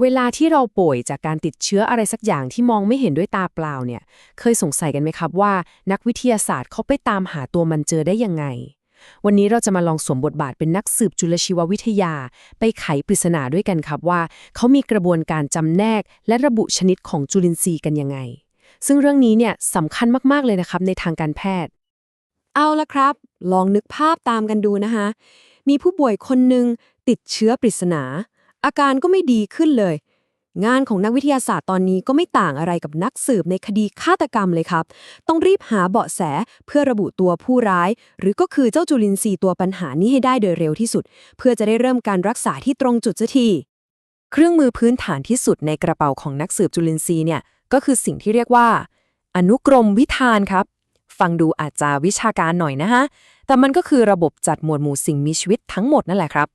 เวลาที่เราป่วยจากการติดเชื้ออะไรสักอย่างที่มองไม่เห็นด้วยตาเปล่าเนี่ย เคยสงสัยกันไหมครับว่า นักวิทยาศาสตร์เขาไปตามหาตัวมันเจอได้ยังไง วันนี้เราจะมาลองสวมบทบาทเป็นนักสืบจุลชีววิทยา ไปไขปริศนาด้วยกันครับว่า เขามีกระบวนการจำแนก และระบุชนิดของจุลินทรีย์กันยังไง ซึ่งเรื่องนี้เนี่ยสำคัญมากๆเลยนะครับในทางการแพทย์ เอาละครับ ลองนึกภาพตามกันดูนะคะมีผู้ป่วยคนหนึ่งติดเชื้อปริศนา อาการก็ไม่ดีขึ้นเลย งานของนักวิทยาศาสตร์ตอนนี้ก็ไม่ต่างอะไรกับนักสืบในคดีฆาตกรรมเลยครับ ต้องรีบหาเบาะแสเพื่อระบุตัวผู้ร้าย หรือก็คือเจ้าจุลินทรีย์ตัวปัญหานี้ให้ได้โดยเร็วที่สุด เพื่อจะได้เริ่มการรักษาที่ตรงจุดสักทีเครื่องมือพื้นฐานที่สุดในกระเป๋าของนักสืบจุลินทรีย์เนี่ยก็คือสิ่งที่เรียกว่า อนุกรมวิธานครับ ฟังดูอาจจะวิชาการหน่อยนะฮะ แต่มันก็คือระบบจัดหมวดหมู่สิ่งมีชีวิตทั้งหมดนั่นแหละครับ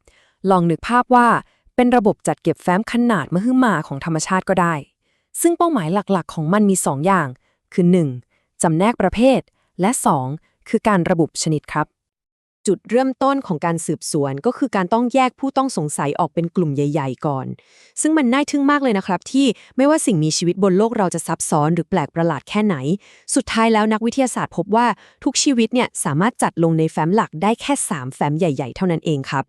ลองนึกภาพว่า เป็นระบบจัดเก็บแฟ้มขนาดมหึมาของธรรมชาติก็ได้ ซึ่งเป้าหมายหลักๆ ของมันมี 2 อย่าง คือ 1. จำแนกประเภท และ 2. คือการระบุชนิดครับ จุดเริ่มต้นของการสืบสวนก็คือการต้องแยกผู้ต้องสงสัยออกเป็นกลุ่มใหญ่ ๆ ก่อน ซึ่งมันน่าทึ่งมากเลยนะครับ ที่ไม่ว่าสิ่งมีชีวิตบนโลกเราจะซับซ้อนหรือแปลกประหลาดแค่ไหน สุดท้ายแล้วนักวิทยาศาสตร์พบว่าทุกชีวิตเนี่ยสามารถจัดลงในแฟ้มหลักได้แค่ 3 แฟ้มใหญ่ ๆ เท่านั้นเองครับ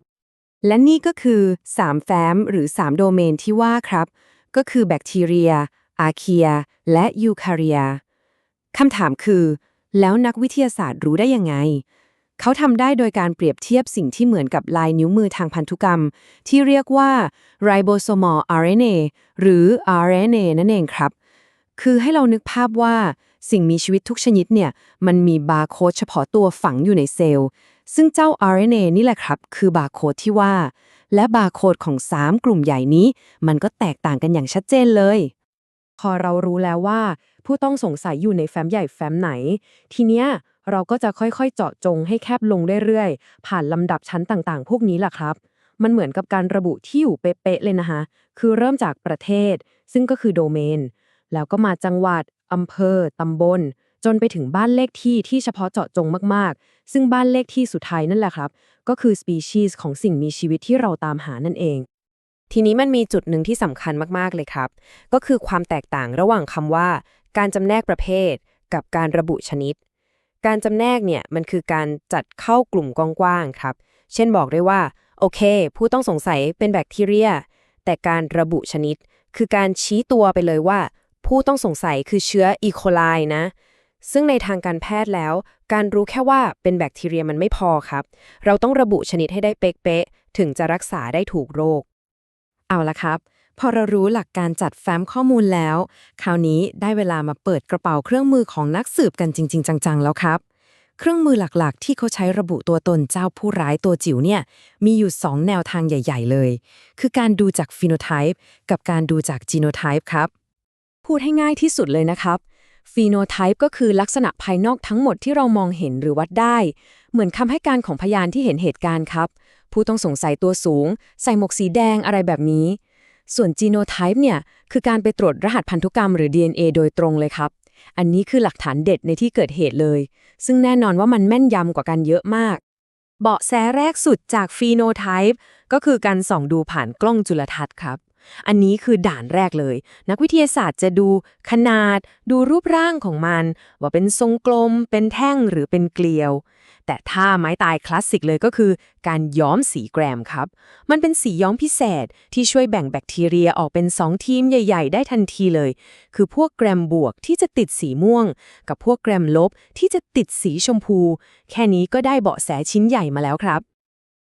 และนี่ก็คือ 3 แฟ้มหรือ 3 โดเมนที่ว่าครับ ก็คือแบคทีเรีย อาเคีย และยูคาเรียคำถามคือ แล้วนักวิทยาศาสตร์รู้ได้ยังไง เขาทำได้โดยการเปรียบเทียบสิ่งที่เหมือนกับลายนิ้วมือทางพันธุกรรม ที่เรียกว่า ribosomal RNA หรือ RNA นั่นเองครับ คือให้เรานึกภาพว่าสิ่งมีชีวิตทุกชนิดเนี่ย มันมีบาร์โค้ดเฉพาะตัวฝังอยู่ในเซลล์ ซึ่งเจ้า RNA นี่แหละครับ คือบาร์โค้ดที่ว่า และบาร์โค้ดของ 3 กลุ่มใหญ่นี้ มันก็แตกต่างกันอย่างชัดเจนเลย พอเรารู้แล้วว่า ผู้ต้องสงสัยอยู่ในแฟ้มใหญ่แฟ้มไหน ทีเนี้ยเราก็จะค่อยๆ เจาะจงให้แคบลงเรื่อยๆ ผ่านลำดับชั้นต่างๆ พวกนี้แหละครับ มันเหมือนกับการระบุที่อยู่เป๊ะๆเลยนะคะ คือเริ่มจากประเทศ ซึ่งก็คือโดเมน แล้วก็มาจังหวัดอำเภอตำบล จนไปถึงบ้านเลขที่ที่เฉพาะเจาะจงมากๆ ซึ่งบ้านเลขที่สุดท้ายนั่นแหละครับ ก็คือ species ของสิ่งมีชีวิตที่เราตามหานั่นเอง ทีนี้มันมีจุดหนึ่งที่สำคัญมากๆเลยครับ ก็คือความแตกต่างระหว่างคำว่า การจำแนกประเภท กับการระบุชนิด การจำแนกเนี่ยมันคือการจัดเข้ากลุ่มกว้างๆครับ เช่นบอกได้ว่า โอเค ผู้ต้องสงสัยเป็นแบคทีเรีย แต่การระบุชนิด คือการชี้ตัวไปเลยว่า ผู้ต้องสงสัยคือเชื้ออีโคไลนะ ซึ่งในทางการแพทย์แล้ว การรู้แค่ว่าเป็นแบคทีเรียมันไม่พอครับ เราต้องระบุชนิดให้ได้เป๊ะๆถึงจะรักษาได้ถูกโรค เอาละครับ พอเรารู้หลักการจัดแฟ้มข้อมูลแล้ว คราวนี้ได้เวลามาเปิดกระเป๋าเครื่องมือของนักสืบกันจริง ๆ จังๆ แล้วครับ เครื่องมือหลักๆ ที่เขาใช้ระบุตัวตนเจ้าผู้ร้ายตัวจิ๋วเนี่ยมีอยู่ 2 แนวทางใหญ่ ๆ เลย คือการดูจากฟีโนไทป์กับการดูจากจีโนไทป์ครับพูดให้ง่ายที่สุดเลยนะครับ ฟีโนไทป์ก็คือลักษณะภายนอกทั้งหมดที่เรามองเห็นหรือวัดได้ เหมือนคำให้การของพยานที่เห็นเหตุการณ์ครับ ผู้ต้องสงสัยตัวสูง ใส่หมวกสีแดงอะไรแบบนี้ ส่วนจีโนไทป์เนี่ย คือการไปตรวจรหัสพันธุกรรมหรือ DNA โดยตรงเลยครับ อันนี้คือหลักฐานเด็ดในที่เกิดเหตุเลย ซึ่งแน่นอนว่ามันแม่นยำกว่ากันเยอะมาก เบาะแสแรกสุดจากฟีโนไทป์ก็คือการส่องดูผ่านกล้องจุลทรรศน์ครับ อันนี้คือด่านแรกเลย นักวิทยาศาสตร์จะดูขนาด ดูรูปร่างของมัน ว่าเป็นทรงกลม เป็นแท่งหรือเป็นเกลียว แต่ถ้าไม้ตายคลาสสิกเลยก็คือ การย้อมสีแกรมครับ มันเป็นสีย้อมพิเศษที่ช่วยแบ่งแบคทีเรียออกเป็น 2 ทีมใหญ่ ๆ ได้ทันทีเลย คือพวกแกรมบวกที่จะติดสีม่วง กับพวกแกรมลบที่จะติดสีชมพู แค่นี้ก็ได้เบาะแสชิ้นใหญ่มาแล้วครับ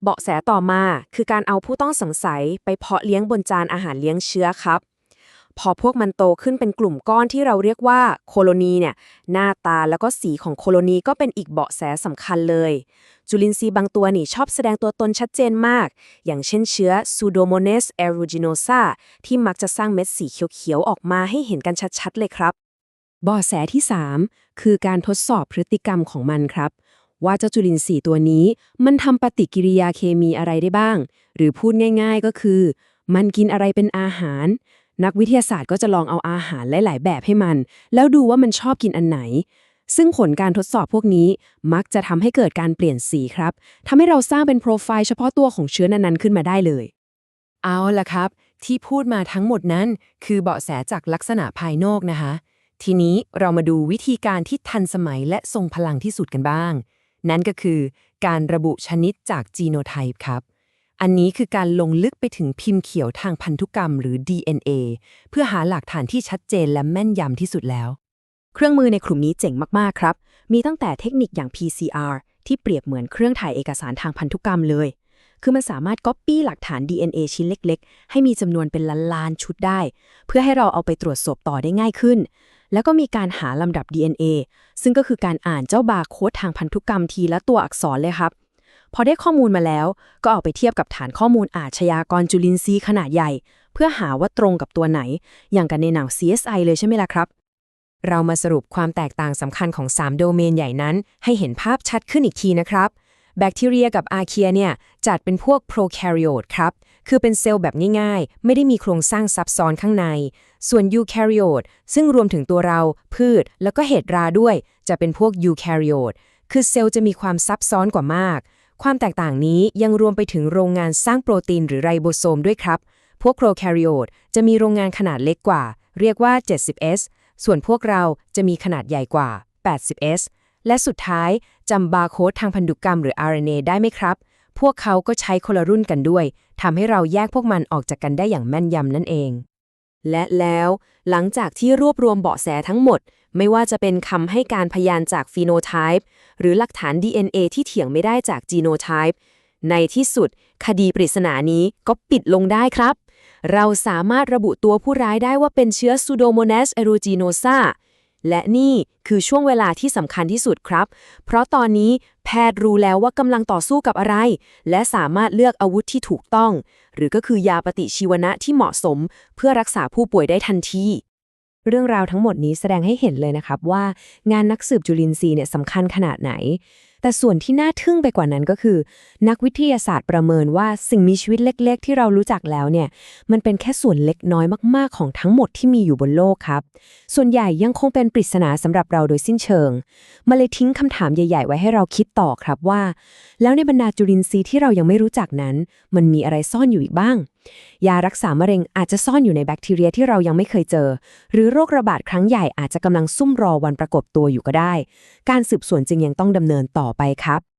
เบาะแสต่อมาคือการเอาผู้ต้องสงสัยไปเพาะเลี้ยงบนจานอาหารเลี้ยงเชื้อครับ พอพวกมันโตขึ้นเป็นกลุ่มก้อนที่เราเรียกว่าโคโลนีเนี่ยหน้าตาแล้วก็สีของโคโลนีก็เป็นอีกเบาะแสสำคัญเลย จุลินทรีย์บางตัวนี่ชอบแสดงตัวตนชัดเจนมาก อย่างเช่นเชื้อ Pseudomonas aeruginosa ที่มักจะสร้างเม็ดสีเขียวๆออกมาให้เห็นกันชัดๆเลยครับเบาะแสที่ 3 คือการทดสอบพฤติกรรมของมันครับ ว่าเจ้าจุลินทรีย์ตัวนี้ มันทำปฏิกิริยาเคมีอะไรได้บ้าง หรือพูดง่าย ๆก็คือ มันกินอะไรเป็นอาหาร นักวิทยาศาสตร์ก็จะลองเอาอาหารหลาย ๆ แบบให้มัน แล้วดูว่ามันชอบกินอันไหน ซึ่งผลการทดสอบพวกนี้มักจะทำให้เกิดการเปลี่ยนสีครับทำให้เราสร้างเป็นโปรไฟล์เฉพาะตัวของเชื้อนั้นๆขึ้นมาได้เลย เอาล่ะครับ ที่พูดมาทั้งหมดนั้น คือเบาะแสจากลักษณะภายนอกนะคะทีนี้เรามาดูวิธีการที่ทันสมัยและทรงพลังที่สุดกันบ้าง นั่นก็คือการระบุชนิดจากจีโนไทป์ครับ อันนี้คือการลงลึกไปถึงพิมพ์เขียวทางพันธุกรรมหรือ DNA เพื่อหาหลักฐานที่ชัดเจนและแม่นยำที่สุดแล้ว เครื่องมือในกลุ่มนี้เจ๋งมาก ๆ ครับ มีตั้งแต่เทคนิคอย่าง PCR ที่เปรียบเหมือนเครื่องถ่ายเอกสารทางพันธุกรรมเลย คือมันสามารถก๊อปปี้หลักฐาน DNA ชิ้นเล็ก ๆ ให้มีจำนวนเป็นล้านๆชุดได้ เพื่อให้เราเอาไปตรวจสอบต่อได้ง่ายขึ้น แล้วก็มีการหาลำดับ DNA ซึ่งก็คือการอ่านเจ้าบาร์โค้ดทางพันธุกรรมทีละตัวอักษรเลยครับ พอได้ข้อมูลมาแล้ว ก็เอาไปเทียบกับฐานข้อมูลอาชญากรจุลินทรีย์ขนาดใหญ่ เพื่อหาว่าตรงกับตัวไหน อย่างกันในหนัง CSI เลยใช่ไหมล่ะครับ เรามาสรุปความแตกต่างสำคัญของ 3 โดเมนใหญ่นั้น ให้เห็นภาพชัดขึ้นอีกทีนะครับ แบคทีเรียกับอาร์เคียเนี่ยจัดเป็นพวกโปรแคริโอตครับ คือเป็นเซลล์แบบง่ายๆ ไม่ได้มีโครงสร้างซับซ้อนข้างใน ส่วนยูแคริโอตซึ่งรวมถึงตัวเรา พืช แล้วก็เห็ดราด้วย จะเป็นพวกยูแคริโอตคือเซลล์จะมีความซับซ้อนกว่ามาก ความแตกต่างนี้ยังรวมไปถึงโรงงานสร้างโปรตีนหรือไรโบโซมด้วยครับ พวกโปรแคริโอตจะมีโรงงานขนาดเล็กกว่า เรียกว่า 70S ส่วนพวกเราจะมีขนาดใหญ่กว่า 80S และสุดท้ายจำบาร์โค้ดทางพันธุกรรมหรือ RNA ได้ไหมครับ พวกเขาก็ใช้คนละรุ่นกันด้วยทำให้เราแยกพวกมันออกจากกันได้อย่างแม่นยำนั่นเอง และแล้วหลังจากที่รวบรวมเบาะแสทั้งหมด ไม่ว่าจะเป็นคำให้การพยานจากฟีโนไทป์หรือหลักฐาน DNA ที่เถียงไม่ได้จากจีโนไทป์ในที่สุด คดีปริศนานี้ก็ปิดลงได้ครับ เราสามารถระบุตัวผู้ร้ายได้ว่าเป็นเชื้อ Pseudomonas aeruginosa และนี่คือช่วงเวลาที่สำคัญที่สุดครับ เพราะตอนนี้แพทย์รู้แล้วว่ากำลังต่อสู้กับอะไร และสามารถเลือกอาวุธที่ถูกต้อง หรือก็คือยาปฏิชีวนะที่เหมาะสม เพื่อรักษาผู้ป่วยได้ทันทีเรื่องราวทั้งหมดนี้แสดงให้เห็นเลยนะครับว่า งานนักสืบจุลินทรีย์เนี่ยสำคัญขนาดไหน แต่ส่วนที่น่าทึ่งไปกว่านั้นก็คือ นักวิทยาศาสตร์ประเมินว่าสิ่งมีชีวิตเล็ก ๆ ที่เรารู้จักแล้วเนี่ย มันเป็นแค่ส่วนเล็กน้อยมากๆของทั้งหมดที่มีอยู่บนโลกครับ ส่วนใหญ่ยังคงเป็นปริศนาสำหรับเราโดยสิ้นเชิงมาเลยทิ้งคำถามใหญ่ ๆ ไว้ให้เราคิดต่อครับว่า แล้วในบรรดาจุลินทรีย์ที่เรายังไม่รู้จักนั้น มันมีอะไรซ่อนอยู่อีกบ้าง ยารักษามะเร็งอาจจะซ่อนอยู่ในแบคทีเรียที่เรายังไม่เคยเจอ หรือโรคระบาดครั้งใหญ่อาจจะกำลังซุ่มรอวันประกบตัวอยู่ก็ได้ การสืบสวนจึงยังต้องดำเนินต่อไปครับ